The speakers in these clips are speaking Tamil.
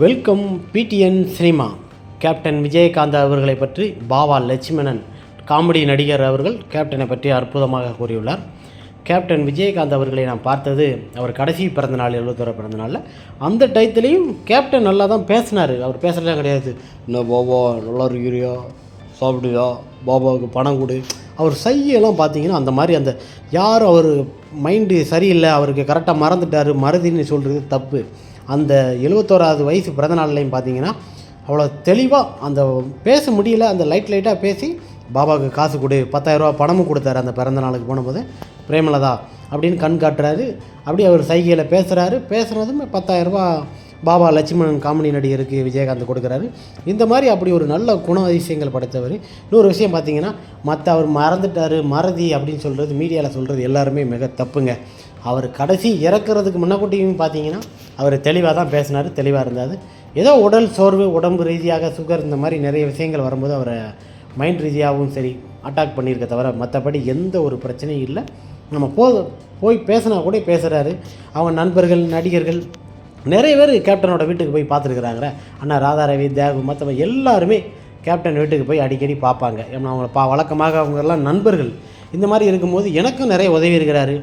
Welcome PTN cinema. Captain Vijayakanth அவர்களை பற்றி பாவா லட்சுமணன் காமெடி நடிகர் அவர்கள் கேப்டனை பற்றி அற்புதமாக கூறியுள்ளார். கேப்டன் விஜயகாந்த் அவர்களை நான் பார்த்தது அவர் கடைசி பிறந்த நாள் எழுபத்தோர பிறந்த நாளில். அந்த டயத்துலேயும் கேப்டன் நல்லா தான் பேசினார். அவர் பேசுகிறதே கிடையாது. என்ன பாபா நல்லா இருக்கிறியா? சாப்பிடுயா பாபாவுக்கு பணம் கொடு. அவர் சையெல்லாம் பார்த்தீங்கன்னா அந்த மாதிரி அந்த யார் அவர் மைண்டு சரியில்லை. அவருக்கு கரெக்டாக மறந்துட்டார். மறதின்னு சொல்கிறது தப்பு. அந்த எழுபத்தோராவது வயசு பிறந்த நாள்லையும் பார்த்தீங்கன்னா அவ்வளோ தெளிவாக அந்த பேச முடியல அந்த லைட் லைட்டாக பேசி பாபாவுக்கு காசு கொடு பத்தாயிரரூபா பணமும் கொடுத்தாரு அந்த பிறந்த நாளுக்கு போனபோது பிரேமலதா அப்படின்னு கண் காட்டுறாரு. அப்படி அவர் சைகையில் பேசுகிறாரு பேசுனதும் பத்தாயிரரூபா பாபா லட்சுமணன் காமெடி நடிகருக்கு விஜயகாந்த் கொடுக்குறாரு. இந்த மாதிரி அப்படி ஒரு நல்ல குண அதிசயங்கள் படைத்தவர். இன்னொரு விஷயம் பார்த்தீங்கன்னா மற்ற அவர் மறந்துட்டார் மறதி அப்படின்னு சொல்கிறது மீடியாவில் சொல்கிறது எல்லாருமே மிக தப்புங்க. அவர் கடைசி இறக்குறதுக்கு முன்னக்கூட்டியும் பார்த்தீங்கன்னா அவர் தெளிவாக தான் பேசினார் தெளிவாக இருந்தார். ஏதோ உடல் சோர்வு உடம்பு ரீதியாக சுகர் இந்த மாதிரி நிறைய விஷயங்கள் வரும்போது அவரை மைண்ட் ரீதியாகவும் சரி அட்டாக் பண்ணியிருக்க தவிர மற்றபடி எந்த ஒரு பிரச்சனையும் இல்லை. நம்ம போ போய் பேசினா கூட பேசுகிறாரு அவங்க நண்பர்கள் நடிகர்கள் நிறைய பேர் கேப்டனோட வீட்டுக்கு போய் பார்த்துருக்குறாங்க அண்ணா ராதாரவி தேவ் மற்றவங்க எல்லாருமே கேப்டன் வீட்டுக்கு போய் அடிக்கடி பார்ப்பாங்க. ஏன்னா அவங்க பா வழக்கமாக அவங்கெல்லாம் நண்பர்கள். இந்த மாதிரி இருக்கும்போது எனக்கும் நிறைய உதவி இருக்கிறாரு.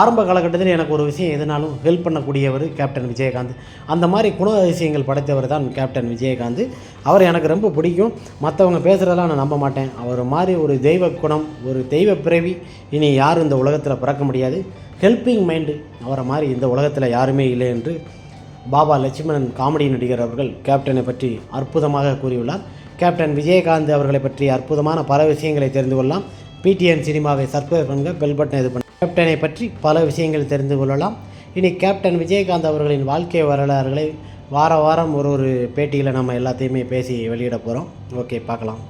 ஆரம்ப காலகட்டத்தில் எனக்கு ஒரு விஷயம் எதுனாலும் ஹெல்ப் பண்ணக்கூடியவர் கேப்டன் விஜயகாந்த். அந்த மாதிரி குண விஷயங்கள் படைத்தவர் தான் கேப்டன் விஜயகாந்த். அவர் எனக்கு ரொம்ப பிடிக்கும். மற்றவங்க பேசுகிறதெல்லாம் நான் நம்ப மாட்டேன். அவர் மாதிரி ஒரு தெய்வ குணம் ஒரு தெய்வ பிறவி இனி யாரும் இந்த உலகத்தில் பிறக்க முடியாது. ஹெல்பிங் மைண்டு அவரை மாதிரி இந்த உலகத்தில் யாருமே இல்லை என்று பாபா லட்சுமணன் காமெடி நடிகர் அவர்கள் கேப்டனை பற்றி அற்புதமாக கூறியுள்ளார். கேப்டன் விஜயகாந்த் அவர்களை பற்றி அற்புதமான பல விஷயங்களை தெரிந்து கொள்ளலாம். பிடிஎன் சினிமாவை சப்ஸ்கிரைப் பண்ணுங்க பெல் பட்டனை இது பண்ண. கேப்டனை பற்றி பல விஷயங்கள் தெரிந்து கொள்ளலாம். இனி கேப்டன் விஜயகாந்த் அவர்களின் வாழ்க்கை வரலாறுகளை வார வாரம் ஒரு ஒரு பேட்டியில் நம்ம எல்லாத்தையுமே பேசி வெளியிட போகிறோம் ஓகே பார்க்கலாம்.